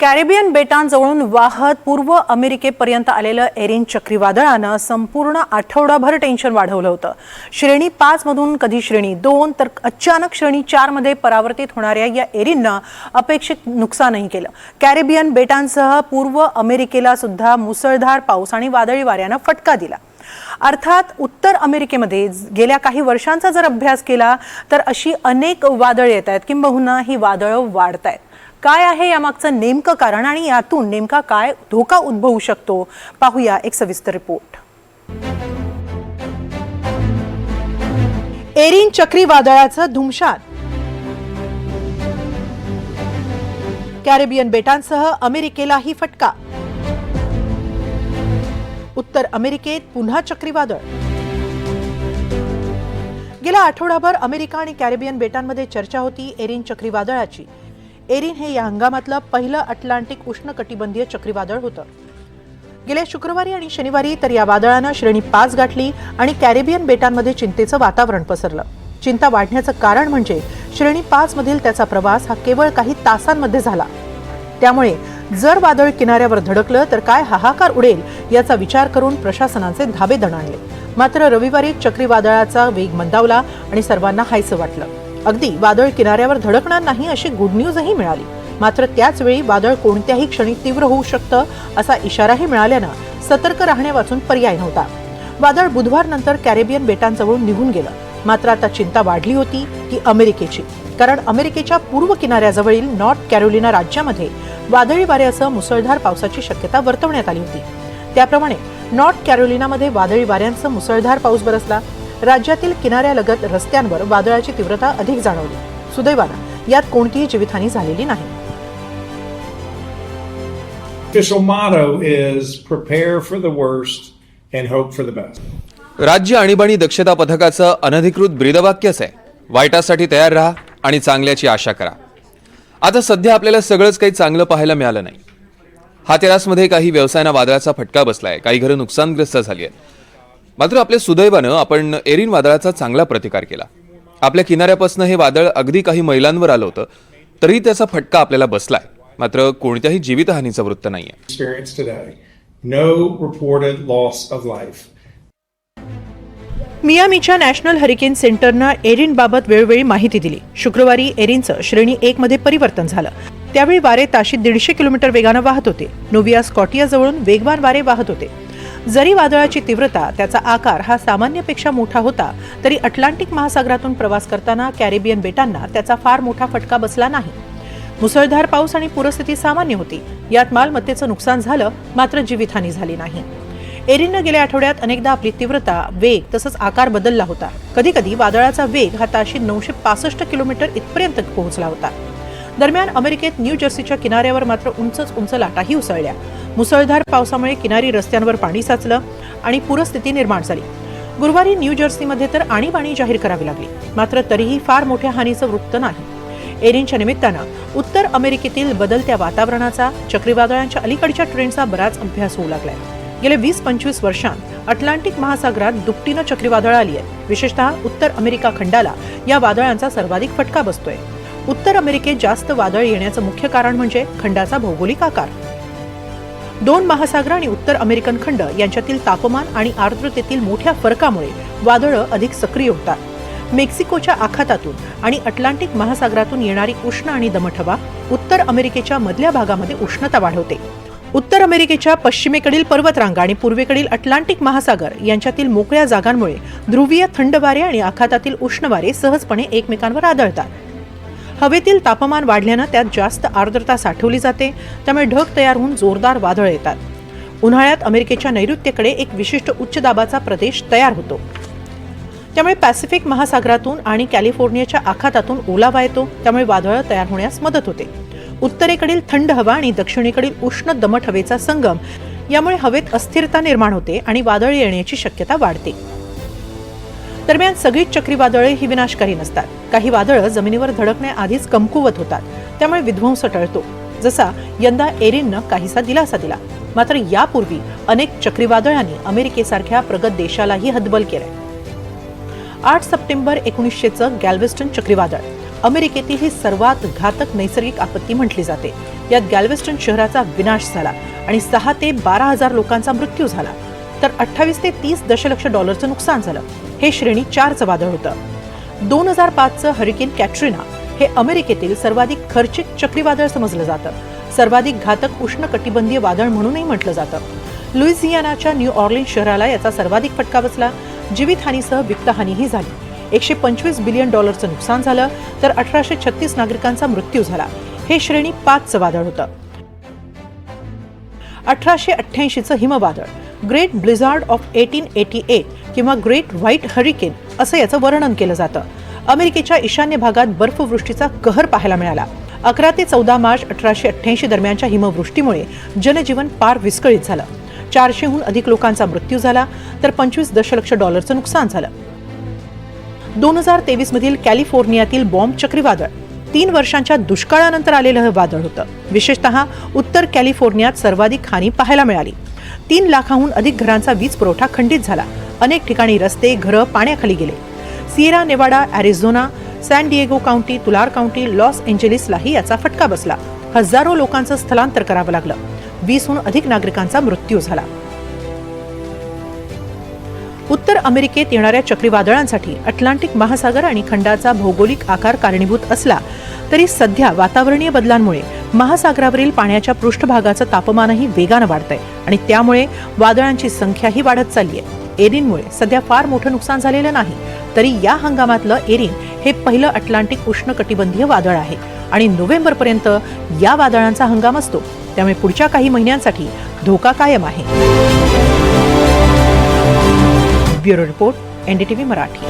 Caribbean बेटांजवळून वाहत पूर्व अमेरिकेपर्यंत आलेलं एरिन चक्रीवादळानं संपूर्ण आठवडाभर टेन्शन वाढवलं होतं. श्रेणी पाच मधून कधी श्रेणी दोन तर अचानक श्रेणी चारमध्ये परावर्तित होणाऱ्या या एरिननं अपेक्षित नुकसानही केलं. कॅरेबियन बेटांसह पूर्व अमेरिकेला सुद्धा मुसळधार पाऊस आणि वादळी वाऱ्यानं फटका दिला. अर्थात उत्तर अमेरिकेमध्ये गेल्या काही वर्षांचा जर अभ्यास केला तर अशी अनेक वादळ येत आहेत किंबहुना ही वादळं वाढत आहेत काय आहे यामागचं नेमकं कारण आणि यातून नेमका काय धोका उद्भवू शकतो? पाहूया एक सविस्तर रिपोर्ट. एरिन चक्रीवादळाचं धुमशान. कॅरेबियन बेटांसह अमेरिकेलाही फटका. उत्तर अमेरिकेत पुन्हा चक्रीवादळ. गेल्या आठवडाभर अमेरिका आणि कॅरेबियन बेटांमध्ये चर्चा होती एरिन चक्रीवादळाची. एरिन हे या हंगामातलं पहिलं अटलांटिक उष्णकटिबंधीय चक्रीवादळ होतं. गेल्या शुक्रवारी आणि शनिवारी तर या वादळानं श्रेणी पाच गाठली आणि कॅरेबियन बेटांमध्ये चिंतेचं वातावरण पसरलं. चिंता वाढण्याचं कारण म्हणजे श्रेणी पाच मधील त्याचा प्रवास हा केवळ काही तासांमध्ये झाला. त्यामुळे जर वादळ किनाऱ्यावर धडकलं तर काय हाहाकार उडेल याचा विचार करून प्रशासनाचे धाबे दणाणले. मात्र रविवारी चक्रीवादळाचा वेग मंदावला आणि सर्वांना हायसं वाटलं. अगदी वादळ किनाऱ्यावर धडकणार नाही अशी गुड न्यूजही मिळाली. मात्र त्याचवेळी वादळ कोणत्याही क्षणी तीव्र होऊ शकतं असा इशाराही मिळाल्यानं सतर्क राहण्यापासून पर्याय नव्हता. वादळ बुधवार नंतर कॅरेबियन बेटांजवळून निघून गेलं. मात्र आता चिंता वाढली होती ती अमेरिकेची. कारण अमेरिकेच्या पूर्व किनाऱ्याजवळील नॉर्थ कॅरोलिना राज्यामध्ये वादळी वाऱ्यासह मुसळधार पावसाची शक्यता वर्तवण्यात आली होती. त्याप्रमाणे नॉर्थ कॅरोलिनामध्ये वादळी वाऱ्यांसह मुसळधार पाऊस बरसला. राज्यातील किनाऱ्यालगत रस्त्यांवर वादळाची तीव्रता अधिक जाणवली. सुदैवानं यात कोणतीही जीवितहानी झालेली नाही. Official motto is prepare for the worst and hope for the best. राज्य आणीबाणी दक्षता पथकाचं अनधिकृत ब्रीदवाक्यच आहे. वाईटासाठी तयार राहा आणि चांगल्याची आशा करा. आता सध्या आपल्याला सगळंच काही चांगलं पाहायला मिळालं नाही. हातेरासमध्ये काही व्यवसायांना वादळाचा फटका बसलाय. काही घरं नुकसानग्रस्त झाली आहेत. मात्र आपल्या सुदैवानं आपण एरिन वादळाचा चांगला प्रतिकार केला. आपल्या किनाऱ्यापासून हे वादळ अगदी काही मैलांवर आलं होतं तरी त्याचा फटका आपल्याला बसलाय. मात्र कोणत्याही जीवितहानीचं वृत्त नाहीये. Experience today. No reported loss of life. मियामीच्या नॅशनल हरिकेन सेंटरनं एरिनबाबत वेळोवेळी माहिती दिली. शुक्रवारी एरिनचं श्रेणी एक मध्ये परिवर्तन झालं. त्यावेळी वारे ताशी दीडशे किलोमीटर वेगानं वाहत होते. नोविया स्कॉटिया जवळून वेगवान वारे वाहत होते. जरी वादळाची तीव्रता त्याचा आकार हा सामान्यपेक्षा मोठा होता तरी अटलांटिक महासागरातून प्रवास करताना कॅरेबियन बेटांना त्याचा फार मोठा फटका बसला नाही. मुसळधार पाऊस आणि पूरस्थिती सामान्य होती. यात मालमत्तेचं नुकसान झालं मात्र जीवितहानी झाली नाही. एरिननं गेल्या आठवड्यात अनेकदा आपली तीव्रता वेग तसंच आकार बदलला होता. कधी कधी वादळाचा वेग हा ताशी नऊशे पासष्ट किलोमीटर इथपर्यंत पोहोचला होता. दरम्यान अमेरिकेत न्यू जर्सीच्या किनाऱ्यावर मात्र उंचच उंच लाटाही उसळल्या. मुसळधार पावसामुळे किनारी रस्त्यांवर पाणी साचलं आणि पूरस्थिती निर्माण झाली. गुरुवारी न्यू जर्सीमध्ये तर आणीबाणी जाहीर करावी लागली. मात्र तरीही फार मोठ्या हानीचं वृत्त नाही. एरिनच्या निमित्तानं उत्तर अमेरिकेतील बदलत्या वातावरणाचा चक्रीवादळांच्या अलीकडच्या ट्रेंडचा बराच अभ्यास होऊ लागलाय. गेल्या वीस पंचवीस वर्षांत अटलांटिक महासागरात दुपटीनं चक्रीवादळ आली आहेत विशेषतः उत्तर अमेरिका खंडाला या वादळांचा सर्वाधिक फटका बसतोय. उत्तर अमेरिकेत जास्त वादळ येण्याचं मुख्य कारण म्हणजे खंडाचा भौगोलिक आकार. दोन महासागर आणि उत्तर अमेरिकन खंड यांच्यातील तापमान आणि आर्द्रतेतील मोठ्या फरकामुळे वादळं अधिक सक्रिय होतात. मेक्सिकोच्या आखातातून आणि अटलांटिक महासागरातून येणारी उष्ण आणि दमट हवा उत्तर अमेरिकेच्या मधल्या भागामध्ये उष्णता वाढवते. उत्तर अमेरिकेच्या पश्चिमेकडील पर्वतरांगा आणि पूर्वेकडील अटलांटिक महासागर यांच्यातील मोकळ्या जागांमुळे ध्रुवीय थंड वारे आणि आखातातील उष्ण वारे सहजपणे एकमेकांवर आदळतात. हवेतील तापमान वाढल्यानं त्यात जास्त आर्द्रता साठवली जाते त्यामुळे ढग तयार होऊन जोरदार वादळ येतात. उन्हाळ्यात अमेरिकेच्या नैऋत्येकडे एक विशिष्ट उच्च दाबाचा प्रदेश तयार होतो. त्यामुळे पॅसिफिक महासागरातून आणि कॅलिफोर्नियाच्या आखातातून ओलावा येतो त्यामुळे वादळं तयार होण्यास मदत होते. उत्तरेकडील थंड हवा आणि दक्षिणेकडील उष्ण दमट हवेचा संगम यामुळे हवेत अस्थिरता निर्माण होते आणि वादळ येण्याची शक्यता वाढते. दरम्यान सगळीच चक्रीवादळे ही विनाशकारी नसतात. काही वादळं जमिनीवर धडकण्याआधीच कमकुवत होतात. त्यामुळे विध्वंस टळतो. जसा यंदा एरिननं काहीसा दिलासा दिला. मात्र यापूर्वी अनेक चक्रीवादळांनी अमेरिकेसारख्या प्रगत देशालाही हतबल केलंय. आठ सप्टेंबर एकोणीसशेचं गॅल्वेस्टन चक्रीवादळ. अमेरिकेतील ही सर्वात घातक नैसर्गिक आपत्ती म्हटली जाते. यात गॅल्वेस्टन शहराचा विनाश झाला आणि सहा ते बारा हजार लोकांचा मृत्यू झाला. तर अठ्ठावीस ते तीस दशलक्ष डॉलरचं नुकसान झालं. हे श्रेणी चारचं वादळ होतं. दोन हजार पाचचं हरिकेन कॅट्रिना हे अमेरिकेतील सर्वाधिक खर्चिक चक्रीवादळ समजलं जातं. सर्वाधिक घातक उष्णकटिबंधीय वादळ म्हणूनही म्हटलं जातं. लुईझियानाच्या न्यू ऑर्लिन शहराला याचा सर्वाधिक फटका बसला. जीवितहानीसह वित्तहानीही झाली. एकशे पंचवीस बिलियन डॉलरचं नुकसान झालं तर अठराशे छत्तीस नागरिकांचा मृत्यू झाला. हे श्रेणी पाचचं वादळ होतं. अठराशे अठ्ठ्याऐंशीचं हिमवादळ. Great blizzard of eighteen eighty eight किंवा ग्रेट व्हाईट हरिकेन असं याचं वर्णन केलं जातं. अमेरिकेच्या ईशान्य भागात बर्फवृष्टीचा कहर पाहायला मिळाला. अकरा ते चौदा मार्च अठराशे अठ्ठ्याऐंशी दरम्यानच्या हिमवृष्टीमुळे जनजीवन पार विस्कळीत झालं. चारशेहून अधिक लोकांचा मृत्यू झाला तर पंचवीस दशलक्ष डॉलरचं नुकसान झालं. दोन हजार तेवीस मधील कॅलिफोर्नियातील बॉम्ब चक्रीवादळ तीन वर्षांच्या दुष्काळानंतर आलेलं हे वादळ होतं. विशेषतः उत्तर कॅलिफोर्नियात सर्वाधिक हानी पाहायला मिळाली. तीन लाखाहून अधिक घरांचा वीज पुरवठा खंडित झाला. अनेक ठिकाणी रस्ते घरं पाण्याखाली गेले. Sierra Nevada Arizona San Diego County Tulare County Los एंजेलिसलाही याचा फटका बसला. हजारो लोकांचं स्थलांतर करावं लागलं. वीसहून अधिक नागरिकांचा मृत्यू झाला. उत्तर अमेरिकेत येणाऱ्या चक्रीवादळांसाठी अटलांटिक महासागर आणि खंडाचा भौगोलिक आकार कारणीभूत असला तरी सध्या वातावरणीय बदलांमुळे महासागरावरील पाण्याच्या पृष्ठभागाचं तापमानही वेगानं वाढतंय आणि त्यामुळे वादळांची संख्याही वाढत चालली आहे एरिनमुळे सध्या फार मोठं नुकसान झालेलं नाही. तरी या हंगामातलं एरिन हे पहिलं अटलांटिक उष्णकटिबंधीय वादळ आहे आणि नोव्हेंबरपर्यंत या वादळांचा हंगाम असतो. त्यामुळे पुढच्या काही महिन्यांसाठी धोका कायम आहे. Bureau report NDTV Marathi.